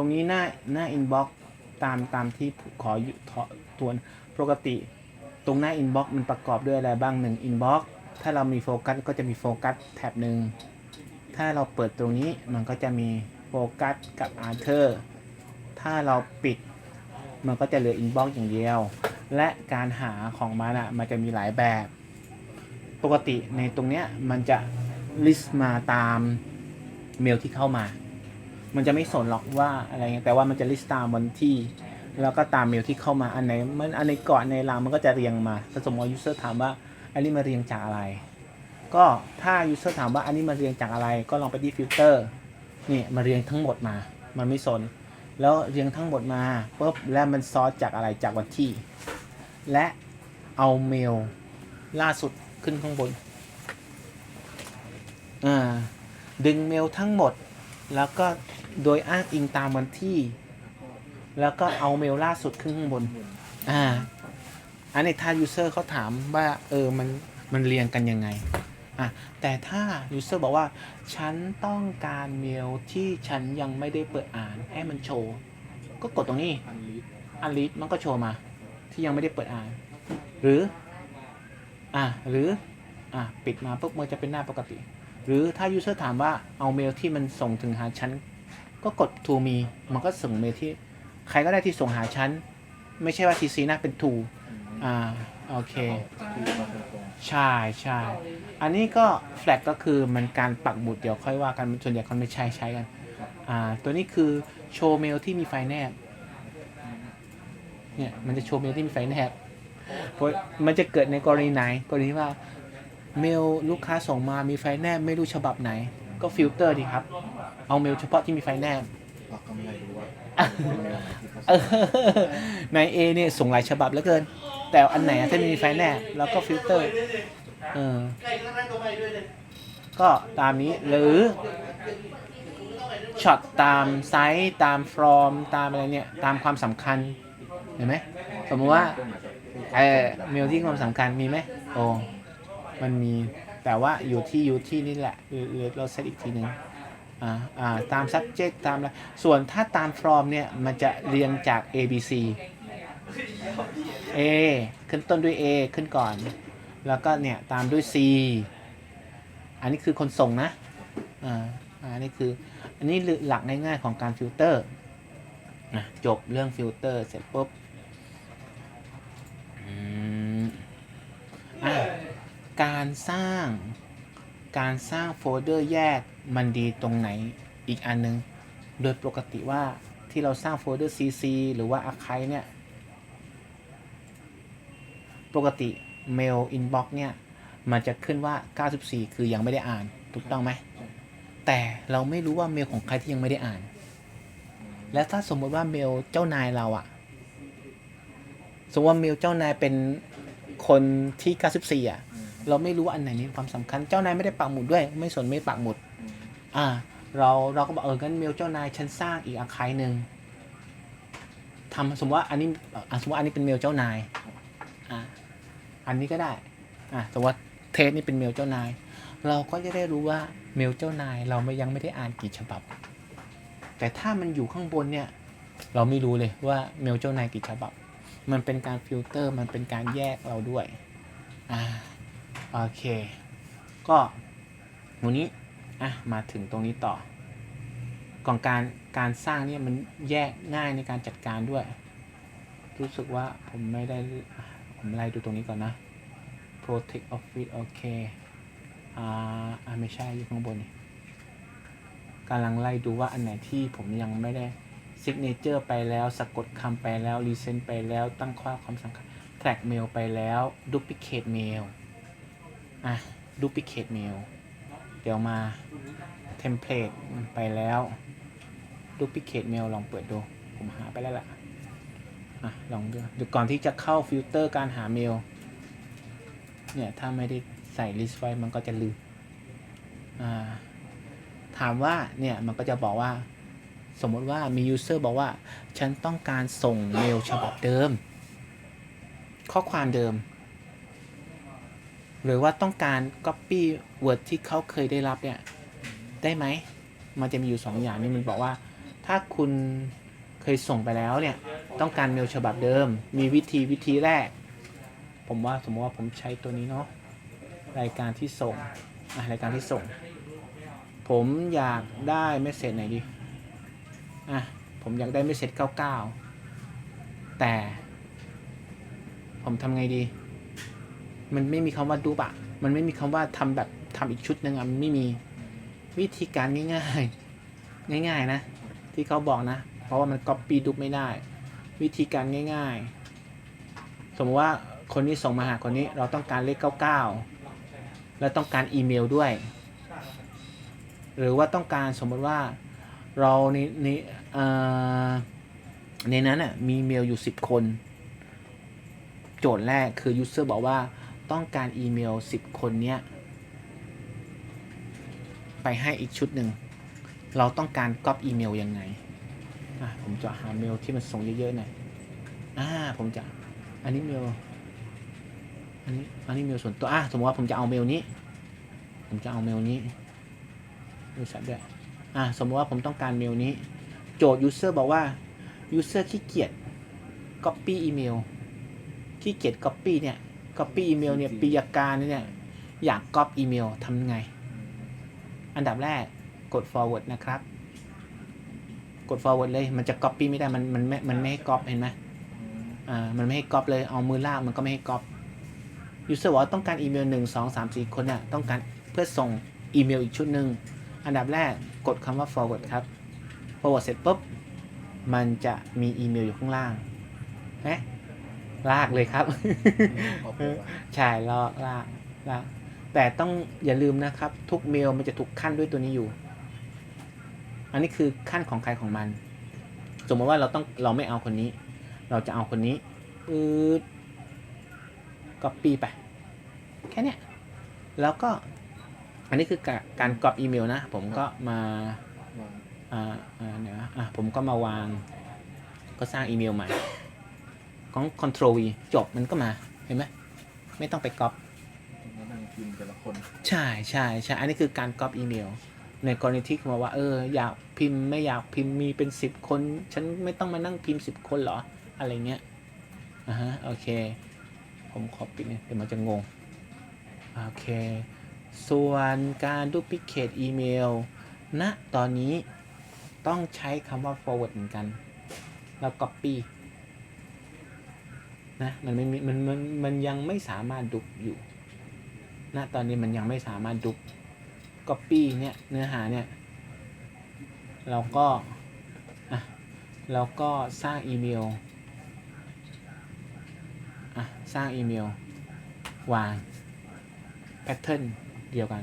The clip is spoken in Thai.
ตรงนี้หน้าหน้า inbox ตามตามที่ขออทวนปกติ ตรงหน้า inbox มันประกอบด้วยอะไรบ้างหนึ่ง inbox ถ้าเรามีโฟกัสก็จะมีโฟกัสแท็บหนึ่งถ้าเราเปิดตรงนี้มันก็จะมีโฟกัสกับอาร์เธอร์ถ้าเราปิดมันก็จะเหลือ inbox อย่างเดียว และการหาของมันอะมันจะมีหลายแบบ ปกติในตรงเนี้ยมันจะ list มาตามเมลที่เข้ามา มันจะไม่สนหรอกว่าอะไรเงี้ยแต่ว่ามันจะ list ตามวันที่ แล้วก็ตามเมลที่เข้ามาอันไหนมันอันไหนก่อนในรางมันก็จะเรียงมาถ้าสมมติว่า user ถามว่าอันนี้มาเรียงจากอะไร ก็ถ้า user ถามว่าอันนี้มาเรียงจากอะไร ก็ลองไปที่ฟิลเตอร์นี่มาเรียงทั้งหมดมา มันไม่สน แล้วเรียงทั้งหมดมาปุ๊บแล้วมันซอสจากอะไรจากวันที่ และเอาเมลล่าสุดขึ้นข้างบนอ่าดึงเมลทั้งหมด แล้วก็ โดยอ้างอิงตามวันที่ แล้วก็เอาเมลล่าสุดขึ้นข้างบน อ่า อันนี้ถ้า user เขาถามว่า เออ มัน มันเรียงกันยังไง อะ แต่ถ้า user บอกว่า ฉันต้องการเมลที่ฉันยังไม่ได้เปิดอ่าน ให้มันโชว์ ก็กดตรงนี้ อันลิสมันก็โชว์มา ที่ยังไม่ได้เปิดอ่าน หรือ อะ หรือ อะ ปิดมาปุ๊บมันจะเป็นหน้าปกติ หรือถ้า user ถามว่า เอาเมลที่มันส่งถึงหาฉัน ก็กด to me มันก็ส่งเมลที่ ใครก็ได้ที่ส่งหาฉัน ไม่ใช่ว่า tc นะ เป็น to อ่า โอเคที่มาตรงใช่ใช่ อันนี้ก็ flag ก็คือมันการปักหมุดเดี๋ยวค่อยว่ากัน ส่วนใหญ่คนไม่ใช้ใช้กัน อ่า ตัวนี้คือโชว์เมลที่มีไฟล์แนบ เนี่ย มันจะโชว์เมลที่มีไฟล์แนบเพราะมันจะเกิดในกรณีไหน กรณีว่าเมลลูกค้าส่งมามีไฟล์แนบไม่รู้ฉบับไหน ก็ฟิลเตอร์ดีครับ เอาเมลเฉพาะที่มีไฟล์แนบๆเราก็ไม่รู้ว่าเออใน A เนี่ยส่งหลายฉบับเหลือเกิน แต่อันไหนอะถ้าไม่มีไฟล์แนบแล้วก็ฟิลเตอร์เออก็ตามนี้หรือช็อตตามไซส์ตามฟอร์มตามอะไรเนี่ย ตามความสำคัญเห็นไหม สมมติว่า เออเมลที่ความสำคัญมีไหมโอ้มันมีแต่ว่าอยู่ที่อยู่ที่นี่แหละหรือหรือเราเซตอีกทีหนึ่งอ่าอ่า ตาม subject ตามอะไรส่วนถ้าตาม from เนี่ย มันจะเรียงจาก A B C A ขึ้นต้นด้วย A ขึ้นก่อน แล้วก็เนี่ย ตามด้วย C อันนี้คือคนส่งนะอ่าอันนี้คือ อันนี้หลักง่ายๆของการฟิลเตอร์นะจบเรื่องฟิลเตอร์เสร็จปุ๊บอืมอะการสร้างการสร้างโฟลเดอร์แยก มันดีตรงไหนอีกอันนึง โดยปกติว่าที่เราสร้างโฟลเดอร์ CC หรือว่า Archive เนี่ย ปกติ Mail Inbox เนี่ย มันจะขึ้นว่า 94 คือยังไม่ได้อ่าน ถูกต้องไหม แต่เราไม่รู้ว่าเมลของใครที่ยังไม่ได้อ่าน แล้วถ้าสมมติว่าเมลเจ้านายเราอะสมมติว่าเมลเจ้านายเป็นคนที่ 94อะเราไม่รู้ว่าอันไหนมีความสำคัญ เจ้านายไม่ได้ปักหมุดด้วย ไม่สนไม่ปักหมุด อ่า เราเราก็บอกเอองั้นเมลเจ้านายฉันสร้างอีกอาคายหนึ่งทำสมมติว่าอันนี้อะสมมติว่าอันนี้เป็นเมลเจ้านายอ่าอันนี้ก็ได้อ่าสมมติว่าเทสนี่เป็นเมลเจ้านาย เราก็จะได้รู้ว่าเมลเจ้านาย เราไม่ยังไม่ได้อ่านกี่ฉบับ แต่ถ้ามันอยู่ข้างบนเนี่ย เราไม่รู้เลยว่าเมลเจ้านายกี่ฉบับ มันเป็นการฟิลเตอร์มันเป็นการแยกเราด้วยอ่าโอเค ก็วันนี้ อะมาถึงตรงนี้ต่อก่อนการการสร้างเนี่ยมันแยกง่ายในการจัดการด้วย รู้สึกว่าผมไม่ได้ผมไล่ดูตรงนี้ก่อนนะ protect office โอเคอ่าไม่ใช่อยู่ข้างบนนี่กำลังไล่ดูว่าอันไหนที่ผมยังไม่ได้ซิกเนเจอร์ไปแล้ว สะกดคำไปแล้วรีเซนต์ไปแล้ว ตั้งข้อความสำคัญแท็กเมลไปแล้วดูพิเคทเมลอะดูพิ เดี๋ยวมาเทมเพลตไปแล้วดูพิเคทเมลลองเปิดดู ผมหาไปแล้วล่ะอะลองดูเดี๋ยวก่อนที่จะเข้าฟิลเตอร์การหาเมล เนี่ย ถ้าไม่ได้ใส่ลิสต์ไว้มันก็จะลืมอ่าถามว่าเนี่ย มันก็จะบอกว่า สมมติว่ามียูเซอร์บอกว่า ฉันต้องการส่งเมลฉบับเดิม ข้อความเดิม หรือว่าต้องการ Copy Word ที่เขาเคยได้รับเนี่ย ได้ไหม มันจะมีอยู่สองอย่างนี่มันบอกว่า ถ้าคุณเคยส่งไปแล้วเนี่ย ต้องการเมลฉบับเดิม มีวิธีวิธีแรก ผมว่าสมมติว่าผมใช้ตัวนี้เนาะ รายการที่ส่งอะรายการที่ส่ง ผมอยากได้เมสเซจไหนดี อะ ผมอยากได้เมสเซจ99 แต่ ผมทำไงดี มันไม่มีคำว่าดูปะมันไม่มีคำว่าทำแบบทำอีกชุดหนึ่งอะมันไม่มีวิธีการง่ายๆ ง่าย ๆ นะ ที่เขาบอกนะ เพราะว่ามัน copy ดูไม่ได้ วิธีการง่าย ๆ สมมติว่าคนนี้ส่งมาหาคนนี้เราต้องการเลข 99 แล้วต้องการอีเมลด้วย หรือว่าต้องการสมมติว่าเราในในเอ่อในนั้นอะมีเมลอยู่ 10 คน โจทย์แรกคือ user บอกว่า ต้องการอีเมล 10 คนเนี้ย ไปให้อีกชุดหนึ่ง เราต้องการก๊อปอีเมลยังไงอะผมจะหาเมลที่มันส่งเยอะๆหน่อยอ่าผมจะอันนี้เมลอันนี้อันนี้เมลส่วนตัวอะสมมติว่าผมจะเอาเมลนี้ ผมจะเอาเมลนี้บริษัทด้วยอะสมมติว่าผมต้องการเมลนี้ โจทย์ user บอกว่า user ขี้เกียจ copy อีเมลขี้เกียจ copy เนี่ย copy อีเมลเนี่ยปียการเนี่ยอยาก copy อีเมลทำไง อันดับแรกกด forward นะครับ กด forward เลยมันจะ copy ไม่ได้มันมันไม่มันไม่ให้ copy เห็นไหมอ่ามันไม่ให้ copy เลยเอามือลากมันก็ไม่ให้ copy user บอกต้องการอีเมลหนึ่งสองสามสี่คนเนี่ยต้องการเพื่อส่งอีเมลอีกชุดหนึ่งอันดับแรกกดคำว่า forward ครับ forward เสร็จปุ๊บมันจะมีอีเมลอยู่ข้างล่างเอ๊ะ ลากเลยครับครอบครัวใช่ลอกลากลาก แต่ต้องอย่าลืมนะครับ ทุกเมลมันจะถูกขั้นด้วยตัวนี้อยู่ อันนี้คือขั้นของใครของมัน สมมติว่าเราต้องเราไม่เอาคนนี้ เราจะเอาคนนี้อืดก๊อปปี้ไป แค่เนี้ยแล้วก็ อันนี้คือการการกรอบอีเมลนะ ผมก็มาวางอ่าอ่าเดี๋ยวนะอะผมก็มาวาง ก็สร้างอีเมลใหม่ ของ Control V จบมันก็มาเห็นไหมไม่ต้องไปก๊อปแล้วนั่งพิมพ์แต่ละคน ใช่ใช่ใช่อันนี้คือการก๊อปอีเมล ในกรณีที่คุณบอกว่าเอออยากพิมพ์ไม่อยากพิมพ์มีเป็นสิบคน ฉันไม่ต้องมานั่งพิมพ์สิบคนเหรอ อะไรเงี้ยอ่าฮะโอเค ผมขอปิดเนี่ยเดี๋ยวมันจะงงโอเค ส่วนการดูพิเคทอีเมลณตอนนี้ต้องใช้คำว่า forward เหมือนกัน แล้ว copy นะมันไม่มีมันมันมันยังไม่สามารถดุอยู่ณตอนนี้มันยังไม่สามารถดุ copy เนี่ยเนื้อหาเนี่ยเราก็อะเราก็สร้างอีเมลอะสร้างอีเมลวางแพทเทิร์นเดียวกัน